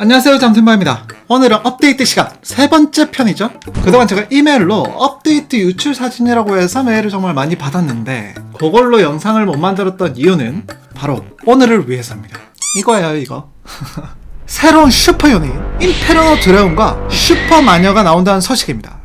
안녕하세요 잠팀바입니다. 오늘은 업데이트 시간 세 번째 편이죠. 그동안 제가 이메일로 업데이트 유출 사진이라고 해서 메일을 정말 많이 받았는데 그걸로 영상을 못 만들었던 이유는 바로 오늘을 위해서입니다. 이거예요 이거. 새로운 슈퍼 유닛 임페르노 드래곤과 슈퍼 마녀가 나온다는 소식입니다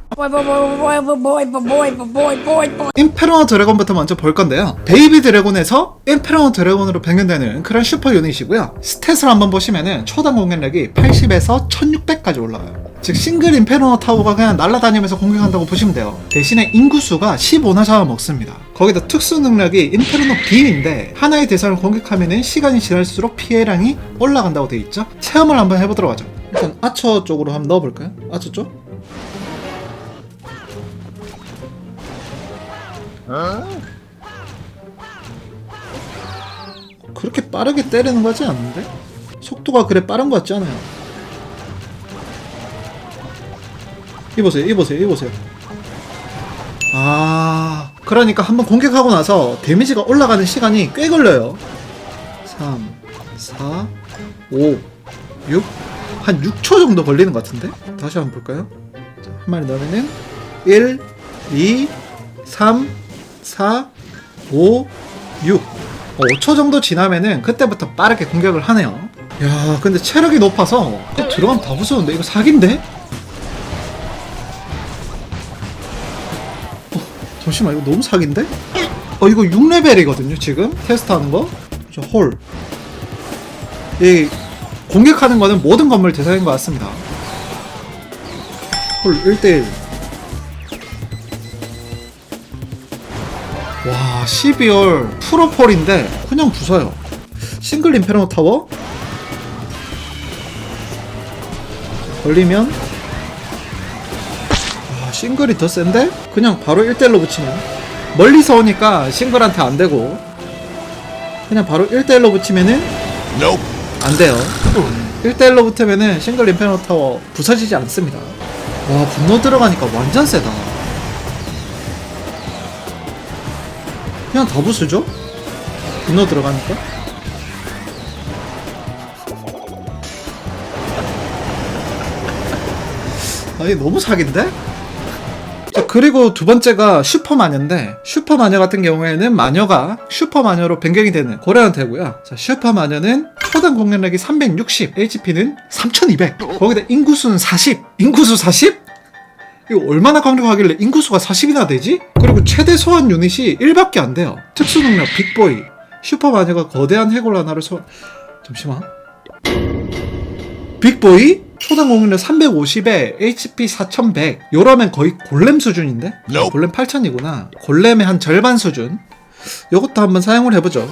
임페로어 드래곤부터 먼저 볼 건데요. 베이비 드래곤에서 임페로어 드래곤으로 변경되는 그런 슈퍼 유닛이고요. 스탯을 한번 보시면은 초당 공격력이 80에서 1600까지 올라와요 즉 싱글 임페로어 타워가 그냥 날아다니면서 공격한다고 보시면 돼요. 대신에 인구수가 15나 잡아먹습니다. 거기다 특수 능력이 인페르노 빔인데 하나의 대상을 공격하면은 시간이 지날수록 피해량이 올라간다고 돼 있죠. 체험을 한번 해보도록 하죠. 일단 아처 쪽으로 한번 넣어볼까요? 아처 쪽? 그렇게 빠르게 때리는 거 같지 않는데? 속도가 그래 빠른 거 같지 않아요? 이보세요, 이보세요, 이보세요. 아, 그러니까 한번 공격하고 나서 데미지가 올라가는 시간이 꽤 걸려요. 3, 4, 5, 6, 한 6초 정도 걸리는 것 같은데? 다시 한번 볼까요? 자, 한 마리 넣으면은 1, 2, 3, 4, 5, 6. 어, 5초 정도 지나면은 그때부터 빠르게 공격을 하네요. 야, 근데 체력이 높아서 또 들어가면 다 부수는데 이거 사기인데? 어, 잠시만 이거 너무 사기인데? 어 이거 6레벨이거든요 지금 테스트하는 거. 저 홀. 이 공격하는 거는 모든 건물 대상인 것 같습니다. 홀 1대1. 와 12월 프로폴인데 그냥 부숴요. 싱글 인페르노 타워? 걸리면? 아 싱글이 더 센데? 그냥 바로 1대1로 붙이면. 멀리서 오니까 싱글한테 안 되고. 그냥 바로 1대1로 붙이면은? 안 돼요. 1대1로 붙으면은 싱글 인페르노 타워 부서지지 않습니다. 와 분노 들어가니까 완전 세다 그냥 다 부수죠? 분노 들어가니까? 아, 이게 너무 사기인데? 자, 그리고 두 번째가 슈퍼마녀인데, 슈퍼마녀 같은 경우에는 마녀가 슈퍼마녀로 변경이 되는 그런 형태고요. 자, 슈퍼마녀는 초당 공격력이 360, HP는 3200, 거기다 인구수는 40, 인구수 40? 이거 얼마나 강력하길래 인구수가 40이나 되지? 그리고 최대 소환 유닛이 1밖에 안 돼요. 특수 능력 빅보이. 슈퍼 마녀가 거대한 해골 하나를 소환. 잠시만. 빅보이? 초당 공격력 350에 HP 4100. 요러면 거의 골렘 수준인데? 아, 골렘 8000이구나. 골렘의 한 절반 수준. 요것도 한번 사용을 해보죠.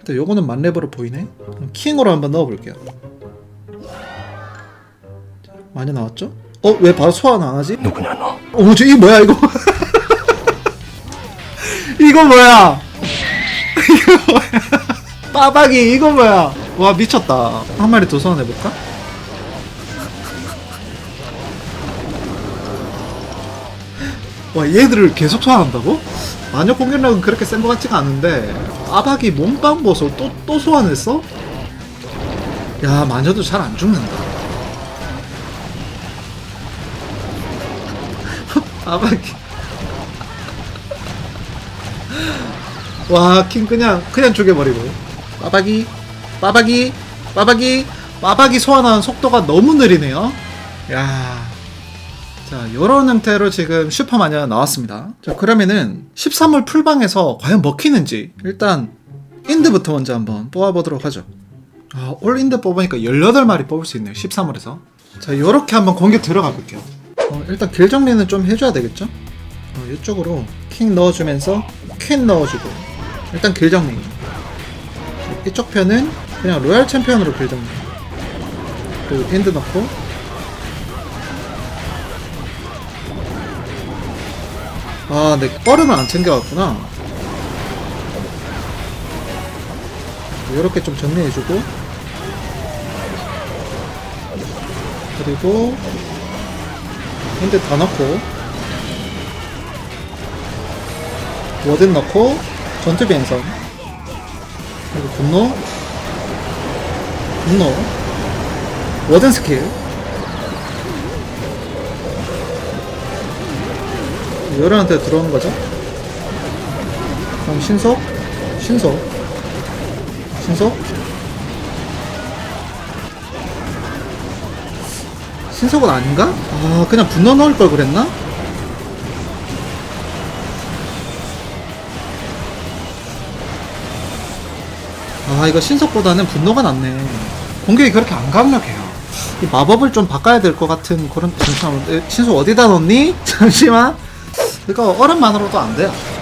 일단 요거는 만렙으로 보이네. 그럼 킹으로 한번 넣어볼게요. 많이 나왔죠? 어? 왜 바로 소환 안 하지? 누구냐 너? 어머 저 이거 뭐야 이거 이거 뭐야 이거 뭐야 빠박이 이거 뭐야 와 미쳤다 한 마리 더 소환해 볼까? 와 얘들을 계속 소환한다고? 마녀 공격력은 그렇게 센 것 같지가 않은데 빠박이 몸빵 보소 또, 또 소환했어? 야 마녀도 잘 안 죽는다 아바기 와킹 그냥 그냥 죽여버리고 빠바기 빠바기 빠바기 빠바기 소환하는 속도가 너무 느리네요 야. 자, 요런 형태로 지금 슈퍼 마녀 나왔습니다. 자, 그러면은 13월 풀방에서 과연 먹히는지 일단 인드부터 먼저 한번 뽑아보도록 하죠. 아, 올 인드 뽑으니까 18마리 뽑을 수 있네요. 13월에서. 자, 요렇게 한번 공격 들어가 볼게요. 어, 일단 길 정리는 좀 해줘야 되겠죠? 어, 이쪽으로 킹 넣어주면서 퀸 넣어주고. 일단 길 정리. 이쪽 편은 그냥 로얄 챔피언으로 길 정리. 그리고 엔드 넣고. 아, 내 뻘음을 안 챙겨왔구나. 이렇게 좀 정리해주고. 그리고 핸드 다 넣고. 워든 넣고 전투 비행선. 그리고 분노. 분노. 워든 스킬. 요런한테 들어오는 거죠? 그럼 신속? 신속. 신속 신속은 아닌가? 아 그냥 분노 넣을 걸 그랬나? 아 이거 신속보다는 분노가 낫네 공격이 그렇게 안 강력해요 이 마법을 좀 바꿔야 될 것 같은 그런 잠시만 에, 신속 어디다 넣니? 잠시만 이거 얼음만으로도 안 돼요 네.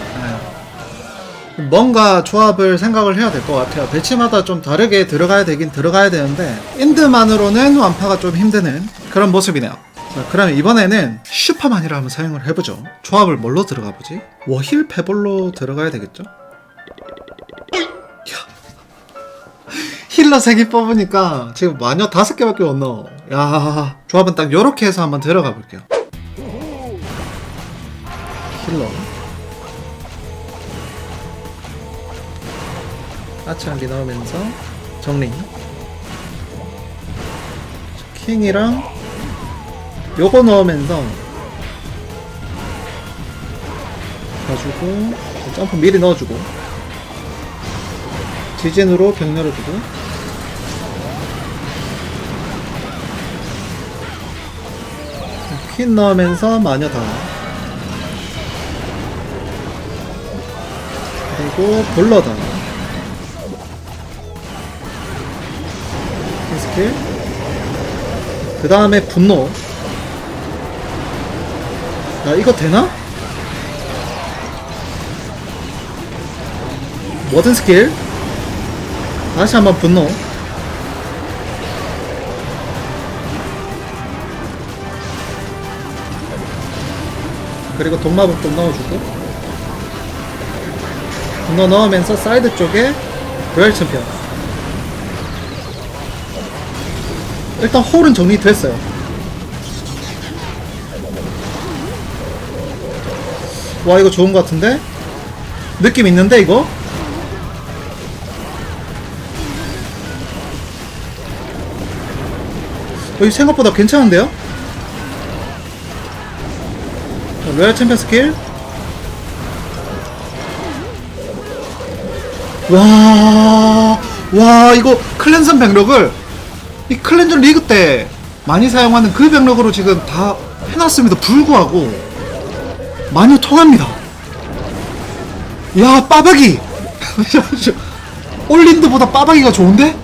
뭔가 조합을 생각을 해야 될 것 같아요 배치마다 좀 다르게 들어가야 되긴 들어가야 되는데 인드만으로는 완파가 좀 힘드는 그런 모습이네요 자, 그러면 이번에는 슈퍼만이라 한번 사용을 해보죠 조합을 뭘로 들어가 보지? 워힐 페볼로 들어가야 되겠죠? 힐러 3개 뽑으니까 지금 마녀 5개밖에 못 넣어. 야 조합은 딱 요렇게 해서 한번 들어가 볼게요. 힐러. 아치한기 넣으면서 정리. 킹이랑 요거 넣으면서 가지고 점프 미리 넣어주고 지진으로 병 열어주고. 퀸 넣으면서 마녀 다 그리고 볼러 다 스킬 그 다음에 분노. 야 이거 되나? 모든 스킬. 다시 한번 분노. 그리고 동마법도 넣어주고. 분노 넣으면서 사이드 쪽에 로얄 챔피언 일단 홀은 정리됐어요 와 이거 좋은 것 같은데? 느낌 있는데 이거? 어, 이 생각보다 괜찮은데요? 자, 로얄 챔피언 스킬 와, 와, 이거 클렌전 병력을 이 클렌전 리그 때 많이 사용하는 그 병력으로 지금 다 해놨음에도 불구하고 많이 통합니다. 야, 빠박이! 올린드보다 빠박이가 좋은데?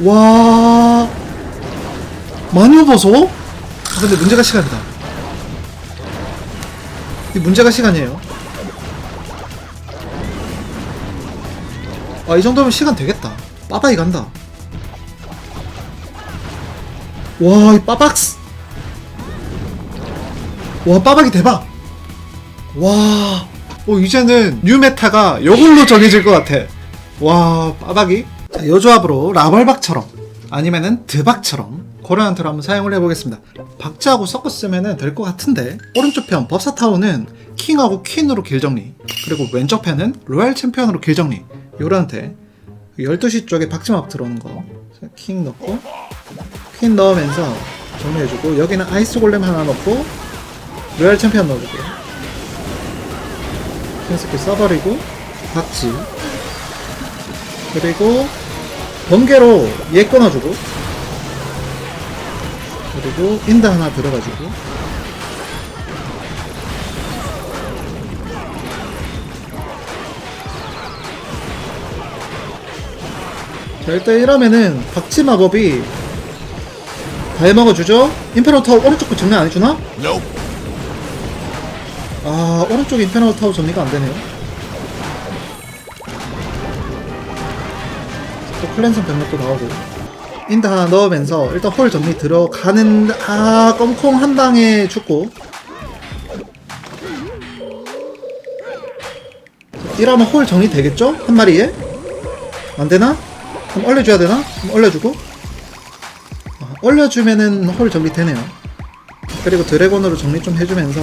와 많이 보소? 아, 근데 문제가 시간이다. 이 문제가 시간이에요. 아, 이 정도면 시간 되겠다. 빠바이 간다. 와, 이 빠박스! 와, 빠박이 대박! 와, 어, 이제는 뉴메타가 요걸로 정해질 것 같아. 와, 빠박이? 자, 요 조합으로 라벌박처럼 아니면은 드박처럼 그런 한테로 한번 사용을 해보겠습니다. 박자하고 섞었으면 될 것 같은데 오른쪽 편 법사타워는 킹하고 퀸으로 길 정리 그리고 왼쪽 편은 로얄 챔피언으로 길 정리 요런한테 12시 쪽에 박지막 들어오는 거. 자, 킹 넣고 퀸 넣으면서 정리해주고 여기는 아이스 골렘 하나 넣고 로얄 챔피언 넣어주고. 퀸 스킬 써버리고 박지. 그리고 번개로 얘 끊어주고. 그리고 인드 하나 들어가지고 자 일단 이러면은 박치 마법이 다 해먹어주죠? 임페로 타워 오른쪽 거 정리 안 해주나? 아 오른쪽 임페로 타워 정리가 안 되네요 또 클랜선 병력도 나오고 인드 하나 넣으면서 일단 홀 정리 들어가는 아 껌콩 한 방에 죽고 이러면 홀 정리 되겠죠? 한 마리에? 안 되나? 그럼 얼려줘야 되나? 그럼 얼려주고. 아, 얼려주면은 홀 정리 되네요. 그리고 드래곤으로 정리 좀 해주면서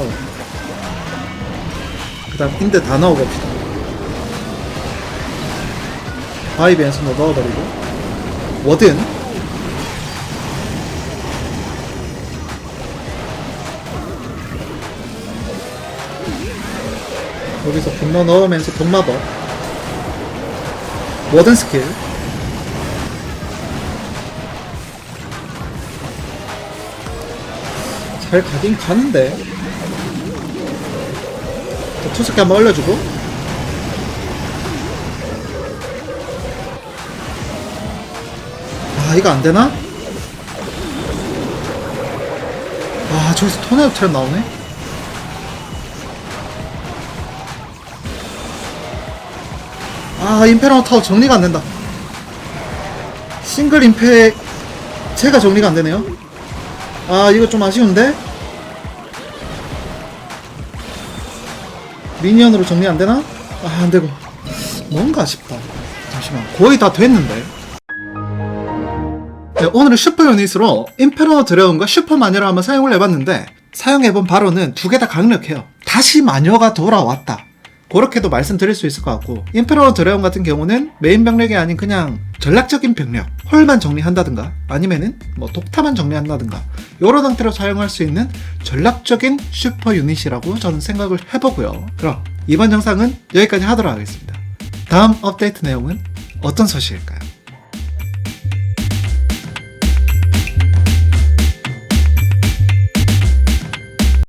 그 다음 인드 다 넣어봅시다. 바이브 앤스도 넣어버리고. 워든. 여기서 분노 넣으면서 동마법. 워든 스킬 잘 가긴 가는데. 자, 투스키 한번 올려주고. 아 이거 안되나? 아 저기서 토네오 트랩 나오네. 아 임페러 타워 정리가 안된다. 싱글 임팩 제가 정리가 안되네요 아 이거 좀 아쉬운데? 미니언으로 정리 안되나? 아 안되고. 뭔가 아쉽다. 잠시만. 거의 다 됐는데. 네, 오늘은 슈퍼 유닛으로 임페러 드래곤과 슈퍼 마녀를 한번 사용을 해봤는데 사용해본 바로는 두 개 다 강력해요. 다시 마녀가 돌아왔다 그렇게도 말씀드릴 수 있을 것 같고 임페러 드래곤 같은 경우는 메인 병력이 아닌 그냥 전략적인 병력 홀만 정리한다든가 아니면은 뭐 독타만 정리한다든가 이런 형태로 사용할 수 있는 전략적인 슈퍼 유닛이라고 저는 생각을 해보고요 그럼 이번 영상은 여기까지 하도록 하겠습니다 다음 업데이트 내용은 어떤 소식일까요?